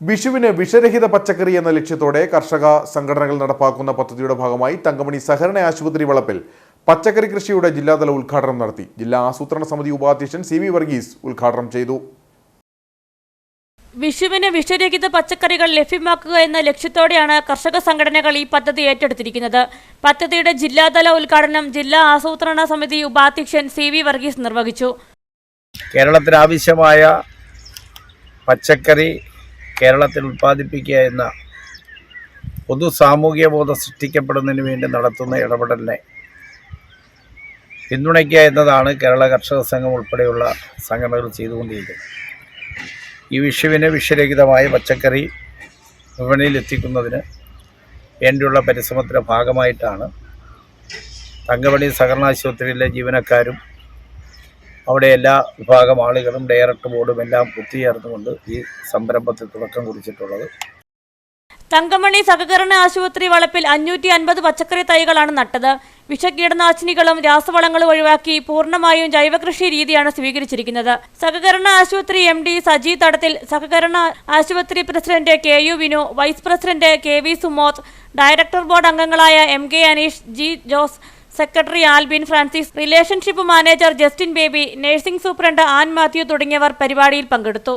വിഷുവിന് വിഷരഹിത പച്ചക്കറി എന്ന ലക്ഷ്യത്തോടെ കർഷക സംഘടനകൾ നടപ്പാക്കുന്ന പദ്ധതിയുടെ ഭാഗമായി തങ്കമണി സഹകരണ ആശുപത്രി വളപ്പിൽ പച്ചക്കറി കൃഷിയുടെ ജില്ലാതല ഉദ്ഘാടനം നടത്തി. ജില്ലാ ആസൂത്രണ സമിതി ഉപാധ്യക്ഷൻ സി വി വർഗീസ് ഉദ്ഘാടനം ചെയ്തു. വിഷുവിന് വിഷരഹിത പച്ചക്കറികൾ ലഭ്യമാക്കുക എന്ന ലക്ഷ്യത്തോടെയാണ് കർഷക സംഘടനകൾ ഈ പദ്ധതി ഏറ്റെടുത്തിരിക്കുന്നത്. പദ്ധതിയുടെ ജില്ലാതല ഉദ്ഘാടനം ജില്ലാ ആസൂത്രണ സമിതി ഉപാധ്യക്ഷൻ സി വി വർഗീസ് നിർവഹിച്ചു. കേരളത്തിന് ആവശ്യമായ പച്ചക്കറി കേരളത്തിൽ ഉൽപ്പാദിപ്പിക്കുക എന്ന പൊതു സാമൂഹ്യബോധം സൃഷ്ടിക്കപ്പെടുന്നതിന് വേണ്ടി നടത്തുന്ന ഇടപെടലിനെ പിന്തുണയ്ക്കുക എന്നതാണ് കേരള കർഷക സംഘം ഉൾപ്പെടെയുള്ള സംഘടനകൾ ചെയ്തുകൊണ്ടിരിക്കുന്നത്. ഈ വിഷുവിന് വിഷരഹിതമായ പച്ചക്കറി വിപണിയിൽ എത്തിക്കുന്നതിന് വേണ്ടിയുള്ള പരിശ്രമത്തിന്റെ ഭാഗമായിട്ടാണ് തങ്കമണി സഹകരണാശുപത്രിയിലെ ജീവനക്കാരും അവിടെ എല്ലാ വിഭാഗം ആളുകളും ഡയറക്ടർ ബോർഡും എല്ലാം ഒത്തുചേർന്നുകൊണ്ട് ഈ സംരംഭത്തിൽ തുടക്കം കുറിച്ചിട്ടുള്ളത്. തങ്കമണി സഹകരണ ആശുപത്രി വളപ്പിൽ അഞ്ഞൂറ്റി അൻപത് പച്ചക്കറി തൈകളാണ് നട്ടത്. വിഷകീടനാശിനികളും രാസവളങ്ങളും ഒഴിവാക്കി പൂർണമായും ജൈവകൃഷി രീതിയാണ് സ്വീകരിച്ചിരിക്കുന്നത്. സഹകരണ ആശുപത്രി എം ഡി സജി തടത്തിൽ സഹകരണ ആശുപത്രി president K U Vinu vice president K V Sumoth director board അംഗങ്ങളായ M K Aneesh G Jose secretary Albin Francis relationship manager Justin Baby nursing superintendent Ann Mathew തുടങ്ങിയവർ പരിപാടിയിൽ പങ്കെടുത്തു.